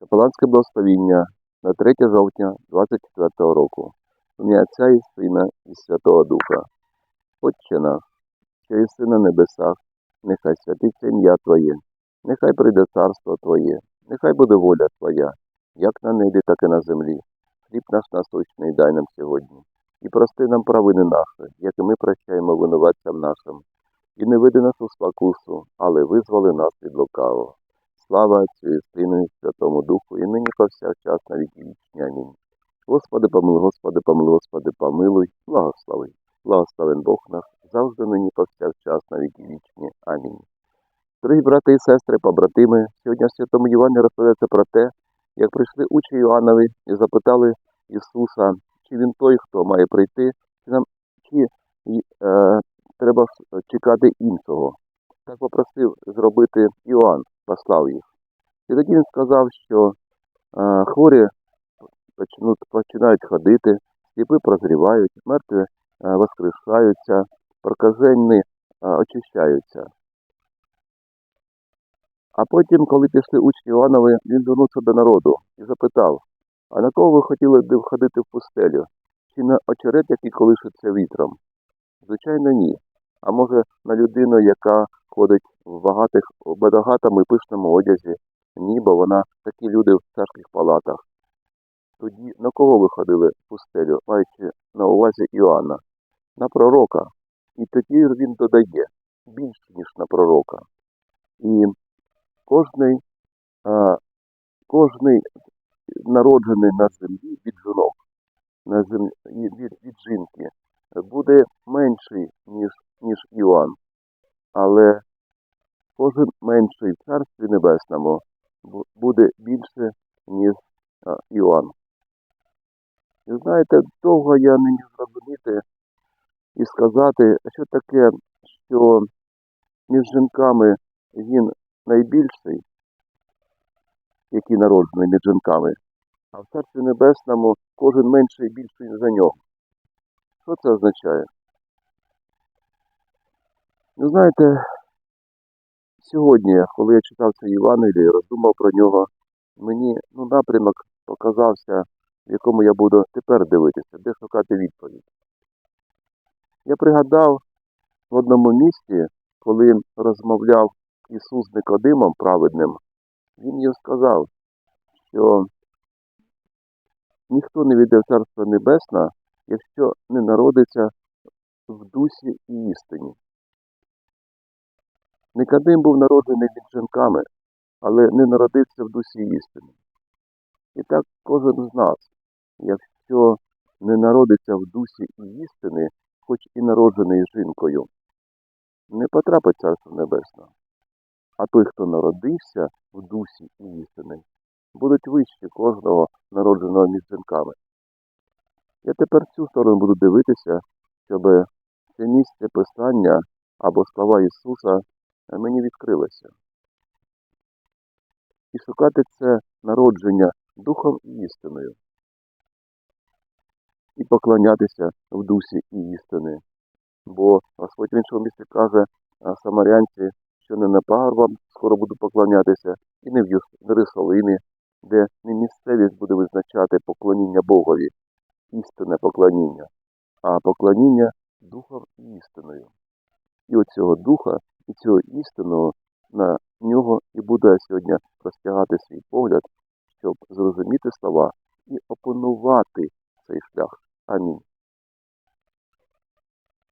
Капеланське благословіння на 3 жовтня 24 року. Ім'я Отця і Сина і Святого Духа. Отче наш, що єси на небесах, нехай святиться ім'я Твоє, нехай прийде царство Твоє, нехай буде воля Твоя, як на небі, так і на землі. Хліб наш насущний дай нам сьогодні. І прости нам провини наші, як і ми прощаємо винуватцям нашим. І не веди нас у спокусу, але визволи нас від лукавого. Слава Отцю Сину і Святому Духу, і нині повсякчас на віки вічні. Амінь. Господи помилуй, Господи помилуй, Господи помилуй, благослови. Благословен Бог наш, завжди нині повсякчас на віки вічні. Амінь. Дорогі брати і сестри, побратими, сьогодні в Святому Івані розповідається про те, як прийшли учні Іоаннові і запитали Ісуса, чи він той, хто має прийти, чи нам чи е, треба чекати іншого. Так попросив зробити Іоанн, послав їх. І тоді він сказав, що е, хворі почнуть, починають ходити, сліпи прозрівають, мертві е, воскрешаються, прокажені е, очищаються. А потім, коли пішли учні Іванови, він звернувся до народу і запитав, а на кого ви хотіли б ходити в пустелю? Чи на очерет, який колишиться вітром? Звичайно, ні. А може на людину, яка ходить в багатих, багатому і пишному одязі? Ні, бо вона такі люди в тяжких палатах. Тоді на кого ви ходили в пустелю, маючи на увазі Іоанна? На пророка. І тоді він додає більше, ніж на пророка. І кожний, а, кожний народжений на землі від жінок, на землі, від, від жінки, буде менший, ніж, ніж Іоанн. Але кожен менший в Царстві Небесному буде більше, ніж Іоанн. І знаєте, довго я не міг зрозуміти і сказати, що таке, що між жінками він найбільший, який народжений між жінками, а в Царстві Небесному кожен менший і більший за нього. Що це означає? Ну, знаєте, сьогодні, коли я читав цей Євангеліє роздумав про нього, мені ну, напрямок показався, в якому я буду тепер дивитися, де шукати відповідь. Я пригадав в одному місці, коли розмовляв Ісус з Никодимом праведним, Він їм сказав, що ніхто не війде в Царство Небесне, якщо не народиться в дусі і істині. Никодим був народжений від але не народився в дусі істини. І так кожен з нас, якщо не народиться в дусі і істини, хоч і народжений жінкою, не потрапить Царство Небесне. А той, хто народився в дусі і істини, будуть вищі кожного народженого між жінками. Я тепер цю сторону буду дивитися, щоб це місце Писання або слова Ісуса мені відкрилося. І шукати це народження духом і істиною. І поклонятися в дусі і істини. Бо Господь в іншому місці каже самарянці, що не на пагорбам скоро буду поклонятися, і не в Єрусалимі, де не місцевість буде визначати поклоніння Богові, істинне поклоніння, а поклоніння духом і істиною. І оцього духа, і цю істину на нього і буде сьогодні простягати свій погляд, щоб зрозуміти слова і опанувати цей шлях. Амінь.